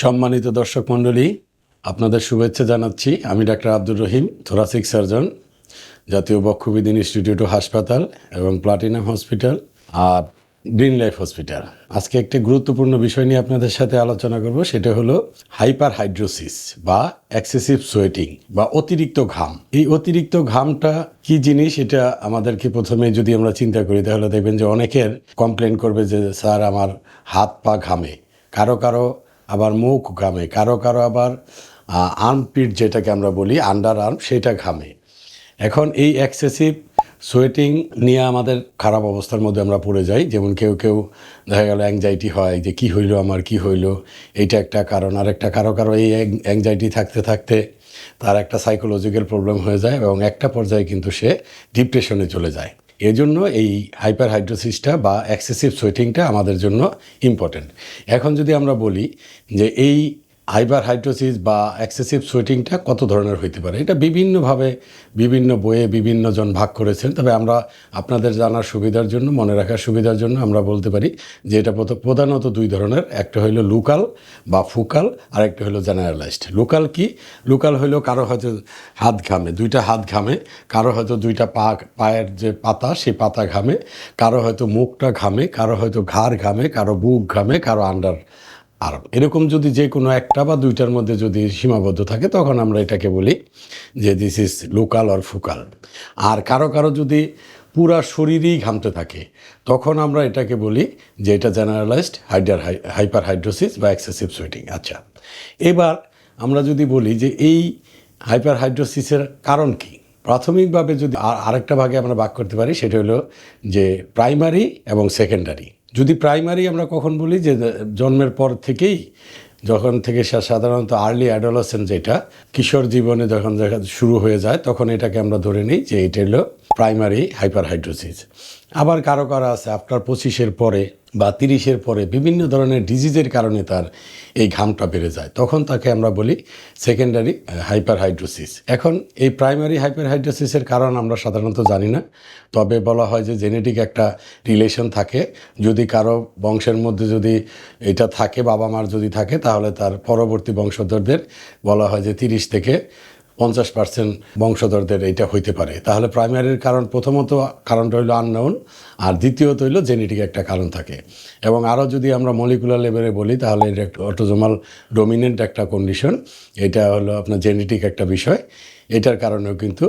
সম্মানিত দর্শক মণ্ডলী, আপনাদের শুভেচ্ছা জানাচ্ছি। আমি doctor Abdur Rahim thoracic surgeon জাতীয় বক্ষবিদিন ইনস্টিটিউট হাসপাতাল এবং প্লাটিনাম হসপিটাল আর গ্রিন লাইফ হসপিটাল। আজকে একটি গুরুত্বপূর্ণ বিষয় নিয়ে আপনাদের সাথে আলোচনা করব, সেটা হলো হাইপার হাইড্রোসিস বা এক্সেসিভ সোয়েটিং বা অতিরিক্ত ঘাম। এই অতিরিক্ত ঘামটা কি জিনিস, এটা আমাদেরকে প্রথমে যদি আমরা চিন্তা করি, তাহলে দেখবেন যে অনেকের কমপ্লেন করবে যে, স্যার, আমার হাত পা ঘামে। কারও কারও আবার মুখ ঘামে। কারও কারও আবার আর্মপিট যেটাকে আমরা বলি আন্ডার আর্ম সেটা ঘামে। এখন এই এক্সেসিভ সোয়েটিং নিয়ে আমাদের খারাপ অবস্থার মধ্যে আমরা পড়ে যাই। যেমন কেউ কেউ দেখা গেল অ্যাংজাইটি হয় যে, কি হইল আমার? কি হইল? এইটা একটা কারণ। আর একটা কারও কারও এই অ্যাংজাইটি থাকতে থাকতে তার একটা সাইকোলজিক্যাল প্রবলেম হয়ে যায় এবং একটা পর্যায়ে কিন্তু সে ডিপ্রেশনে চলে যায়। এজন্য এই হাইপার হাইড্রোসিসটা বা এক্সেসিভ সোয়েটিংটা আমাদের জন্য ইম্পর্ট্যান্ট এখন যদি আমরা বলি যে এই হাইপার হাইড্রোসিস বা এক্সেসিভ সোয়েটিংটা কত ধরনের হইতে পারে? এটা বিভিন্নভাবে বিভিন্ন বইয়ে বিভিন্ন জন ভাগ করেছেন। তবে আমরা আপনাদের জানার সুবিধার জন্য, মনে রাখার সুবিধার জন্য আমরা বলতে পারি যে এটা প্রধানত দুই ধরনের। একটা হলো লোকাল বা ফুকাল আর একটা হলো জেনারেলাইজড। লোকাল কি? লোকাল হলো কারও হয়তো হাত ঘামে, দুইটা হাত ঘামে, কারও হয়তো দুইটা পা, পায়ের যে পাতা সেই পাতা ঘামে, কারও হয়তো মুখটা ঘামে, কারও হয়তো ঘাড় ঘামে, কারও বুক ঘামে, কারও আন্ডার আর এরকম যদি যে কোনো একটা বা দুইটার মধ্যে যদি সীমাবদ্ধ থাকে, তখন আমরা এটাকে বলি যে this is local or focal আর কারও কারও যদি পুরা শরীরই ঘামতে থাকে, তখন আমরা এটাকে বলি যে এটা জেনারেলাইজড হাইডার হাইপার হাইড্রোসিস বা এক্সেসিভ সুইটিং আচ্ছা এবার আমরা যদি বলি যে এই হাইপার হাইড্রোসিসের কারণ কি? প্রাথমিকভাবে যদি আর- আরেকটা ভাগে আমরা ভাগ করতে পারি, সেটা হলো যে প্রাইমারি এবং সেকেন্ডারি যদি প্রাইমারি আমরা কখন বলি যে জন্মের পর থেকেই যখন থেকে সাধারণত আর্লি অ্যাডোলসেন্ট যেটা, কিশোর জীবনে যখন শুরু হয়ে যায়, তখন এটাকে আমরা ধরে নিই যে, এটা হলো প্রাইমারি হাইপার হাইড্রোসিস আবার কারও কারও আছে আফটার পঁচিশের পরে বা তিরিশের পরে বিভিন্ন ধরনের ডিজিজের কারণে তার এই ঘামটা বেড়ে যায়। তখন তাকে আমরা বলি সেকেন্ডারি হাইপার হাইড্রোসিস এখন এই প্রাইমারি হাইপার হাইড্রোসিসের কারণ আমরা সাধারণত জানি না, তবে বলা হয় যে জেনেটিক একটা রিলেশন থাকে। যদি কারও বংশের মধ্যে যদি এটা থাকে বাবা মার যদি থাকে, তাহলে তার পরবর্তী বংশধরদের বলা হয় যে তিরিশ থেকে পঞ্চাশ পার্সেন্ট বংশধরদের এটা হইতে পারে। তাহলে প্রাইমারির কারণ প্রথমত কারণটা হইল আননাউন আর দ্বিতীয়ত হইল জেনেটিক একটা কারণ থাকে। এবং আরও যদি আমরা মলিকুলার লেভেলে বলি, তাহলে এটা একটা অটোজোমাল ডোমিনেন্ট একটা কন্ডিশন এটা হলো আপনার জেনেটিক একটা বিষয়। এটার কারণেও কিন্তু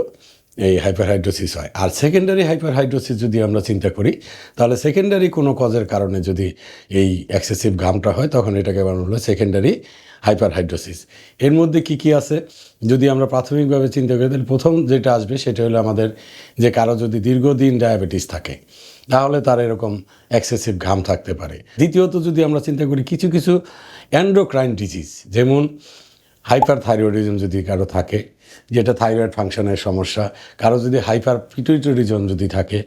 এই হাইপারহাইড্রোসিস হয়। আর সেকেন্ডারি হাইপারহাইড্রোসিস যদি আমরা চিন্তা করি, তাহলে সেকেন্ডারি কোনো কজের কারণে যদি এই এক্সেসিভ ঘামটা হয়, তখন এটাকে বানানো হলো সেকেন্ডারি হাইপারহাইড্রোসিস। এর মধ্যে কি কি আছে? যদি আমরা প্রাথমিকভাবে চিন্তা করি, তাহলে প্রথম যেটা আসবে সেটা হলো আমাদের যে কারও যদি দীর্ঘদিন ডায়াবেটিস থাকে, তাহলে তার এরকম এক্সেসিভ ঘাম থাকতে পারে। দ্বিতীয়ত যদি আমরা চিন্তা করি, কিছু কিছু অ্যান্ড্রোক্রাইন ডিজিজ যেমন হাইপার থাইরয়েডিজম যদি কারও থাকে, যেটা থাইরয়েড ফাংশনের সমস্যা, কারও যদি হাইপার পিটুইটরিজম যদি থাকে,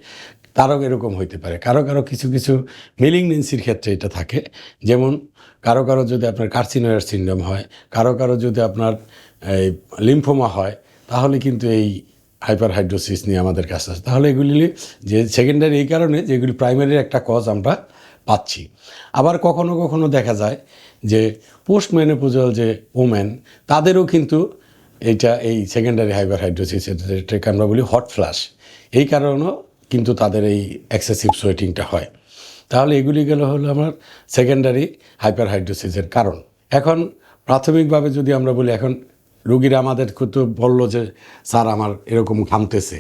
তারও এরকম হইতে পারে। কারও কারও কিছু কিছু মেলিগনেন্সির ক্ষেত্রে এটা থাকে, যেমন কারও কারও যদি আপনার কার্সিনোয়ার সিন্ড্রোম হয়, কারও কারও যদি আপনার, এই লিম্ফোমা হয়, তাহলে কিন্তু এই হাইপার হাইড্রোসিস নিয়ে আমাদের কাছে আসে তাহলে এগুলি যে সেকেন্ডারি এই কারণে যেগুলি প্রাইমারির একটা কজ আমরা পাচ্ছি। আবার কখনো কখনো দেখা যায় যে পোস্ট মেনোপোজাল যে ওমেন তাদেরও কিন্তু এইটা এই সেকেন্ডারি হাইপার হাইড্রোসিস এটাকে আমরা বলি হট ফ্লাশ এই কারণেও কিন্তু তাদের এই এক্সেসিভ সোয়েটিংটা হয়। তাহলে এগুলি গেল হলো আমার সেকেন্ডারি হাইপার হাইড্রোসিসের কারণ। এখন প্রাথমিকভাবে যদি আমরা বলি, এখন রুগীরা আমাদের তো বলল যে, স্যার, আমার এরকম ঘামতেছে।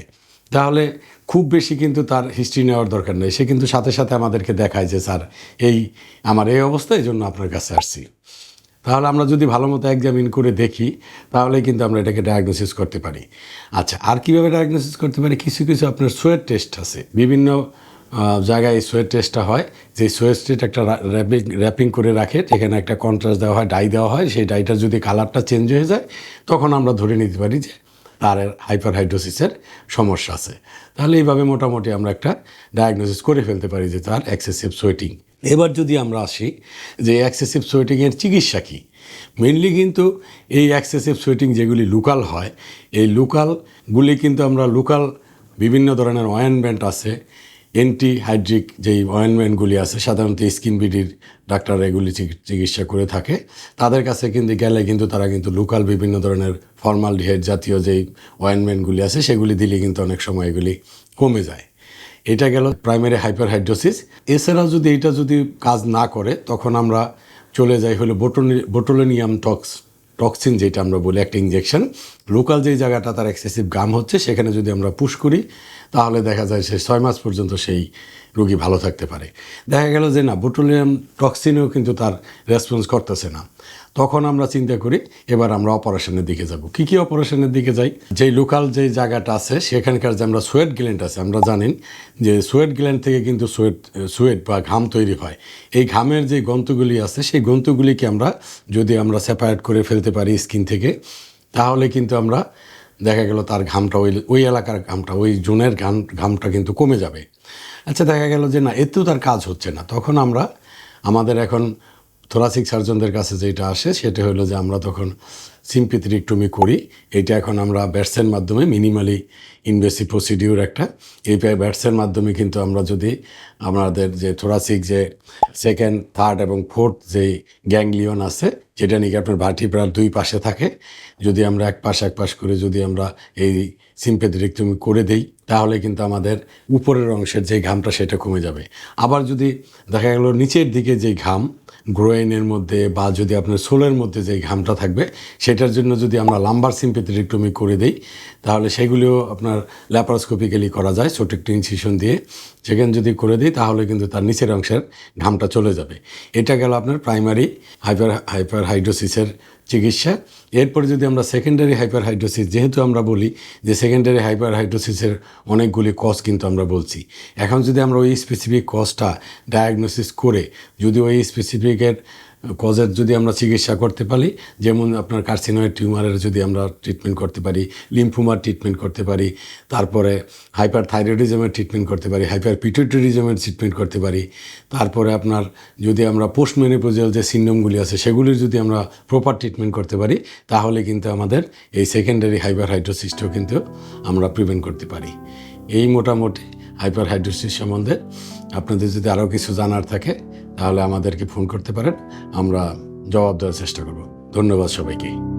তাহলে খুব বেশি কিন্তু তার হিস্ট্রি নেওয়ার দরকার নেই। সে কিন্তু সাথে সাথে আমাদেরকে দেখায় যে, স্যার, এই আমার এই অবস্থা, এই জন্য আপনার কাছে আসছি। তাহলে আমরা যদি ভালো মতো এক্সামিন করে দেখি, তাহলে কিন্তু আমরা এটাকে ডায়াগনোসিস করতে পারি। আচ্ছা আর কীভাবে ডায়াগনোসিস করতে পারি? কিছু কিছু আপনার সোয়েট টেস্ট আছে। বিভিন্ন জায়গায় এই সোয়েট টেস্টটা হয়। যে সোয়েট টেস্ট একটা র্যাপিং র্যাপিং করে রাখে এখানে একটা কন্ট্রাস্ট দেওয়া হয় ডাই দেওয়া হয়, সেই ডাইটার যদি কালারটা চেঞ্জ হয়ে যায়, তখন আমরা ধরে নিতে পারি যে তার হাইপার হাইড্রোসিসের সমস্যা আছে। তাহলে এইভাবে মোটামুটি আমরা একটা ডায়াগনোসিস করে ফেলতে পারি যে তার এক্সেসিভ সোয়েটিং এবার যদি আমরা আসি যে এক্সেসিভ সোয়েটিংয়ের চিকিৎসা কী? মেনলি কিন্তু এই এক্সেসিভ সোয়েটিং যেগুলি লোকাল হয়, এই লোকালগুলি কিন্তু আমরা লোকাল বিভিন্ন ধরনের অয়েনমেন্ট আছে অ্যান্টি হাইড্রিক যেই অয়েনমেন্টগুলি আছে, সাধারণত স্কিন বিডির ডাক্তাররা এগুলি চিকি- চিকিৎসা করে থাকে। তাদের কাছে কিন্তু গেলে কিন্তু তারা কিন্তু লোকাল বিভিন্ন ধরনের ফর্মালডিহাইড জাতীয় যেই অয়েনমেন্টগুলি আছে, সেগুলি দিলে কিন্তু অনেক সময় এগুলি কমে যায়। এটা গেল প্রাইমারি হাইপারহাইড্রোসিস এছাড়াও যদি এটা যদি কাজ না করে, তখন আমরা চলে যাই হলো বোটোনি বোটোলোনিয়াম টক্স টক্সিন যেটা আমরা বলি একটা ইঞ্জেকশন লোকাল যেই জায়গাটা তার এক্সেসিভ গাম হচ্ছে, সেখানে যদি আমরা পুশ করি, তাহলে দেখা যায় সে ছয় মাস পর্যন্ত সেই রোগী ভালো থাকতে পারে। দেখা গেল যে না বোটোলিয়াম টক্সিনেও কিন্তু তার রেসপন্স করতেছে না। তখন আমরা চিন্তা করি, এবার আমরা অপারেশনের দিকে যাব। কি কি অপারেশনের দিকে যাই? যেই লোকাল যে জায়গাটা আছে, সেখানকার যে আমরা সোয়েট গ্ল্যান্ড আছে, আমরা জানেন যে সোয়েট গ্ল্যান্ড থেকে কিন্তু সোয়েট সোয়েট বা ঘাম তৈরি হয়। এই ঘামের যে গন্তগুলি আছে, সেই গন্তগুলিকে আমরা যদি আমরা সেপারেট করে ফেলতে পারি স্কিন থেকে, তাহলে কিন্তু আমরা দেখা গেল তার ঘামটা ওই ওই এলাকার ঘামটা, ওই জোনের ঘাম, ঘামটা কিন্তু কমে যাবে। আচ্ছা দেখা গেল যে না এতেও তার কাজ হচ্ছে না। তখন আমরা, আমাদের এখন থোরাসিক সার্জনদের কাছে যেটা আসে, সেটা হলো যে আমরা তখন সিম্পিথ্রিকটমি করি। এটা এখন আমরা ব্যাটসের মাধ্যমে মিনিমালি ইনভেসিভ প্রসিডিউর একটা। এই ব্যাটসের মাধ্যমে কিন্তু আমরা যদি আমাদের যে থোরাসিক যে সেকেন্ড থার্ড এবং ফোর্থ যে গ্যাংলিয়ন আছে যেটা নাকি আপনার ভার্টিব্রার দুই পাশে থাকে? যদি আমরা এক পাশ এক পাশ করে যদি আমরা এই সিম্পেথেরেক্টমি করে দেই, তাহলে কিন্তু আমাদের উপরের অংশের যে ঘামটা সেটা কমে যাবে। আবার যদি দেখা গেল নিচের দিকে যে ঘাম, গ্রোয়েনের মধ্যে বা যদি আপনার সোলের মধ্যে যে ঘামটা থাকবে, সেটার জন্য যদি আমরা লাম্বার সিম্পেথেরেক্টমি করে দেই, তাহলে সেগুলিও আপনার ল্যাপারোস্কোপিক্যালি করা যায় ছোট একটু ইনসিশন দিয়ে। সেখানে যদি করে দিই, তাহলে কিন্তু তার নিচের অংশের ঘামটা চলে যাবে। এটা গেল আপনার প্রাইমারি হাইপার হাইপার হাইড্রোসিসের চিকিৎসা। এরপরে যদি আমরা সেকেন্ডারি হাইপার হাইড্রোসিস যেহেতু আমরা বলি যে সেকেন্ডারি হাইপার হাইড্রোসিসের অনেকগুলি কজ কিন্তু আমরা বলছি। এখন যদি আমরা ওই স্পেসিফিক কজটা ডায়াগনোসিস করে যদি ওই স্পেসিফিকের কজের যদি আমরা চিকিৎসা করতে পারি, যেমন আপনার কার্সিনয়েড টিউমারের যদি আমরা ট্রিটমেন্ট করতে পারি লিম্ফুমার ট্রিটমেন্ট করতে পারি, তারপরে হাইপার থাইরয়েডিজমের ট্রিটমেন্ট করতে পারি হাইপার পিটুইটারিজমের ট্রিটমেন্ট করতে পারি, তারপরে আপনার যদি আমরা পোস্ট মেনোপোজাল যে সিন্ডমগুলি আছে, সেগুলির যদি আমরা প্রপার ট্রিটমেন্ট করতে পারি, তাহলে কিন্তু আমাদের এই সেকেন্ডারি হাইপার হাইড্রোসিসটাও কিন্তু আমরা প্রিভেন্ট করতে পারি। এই মোটামুটি হাইপার হাইড্রোসিস সম্বন্ধে আপনাদের যদি আরও কিছু জানার থাকে তাহলে আমাদেরকে ফোন করতে পারেন। আমরা জবাব দেওয়ার চেষ্টা করব। ধন্যবাদ সবাইকে।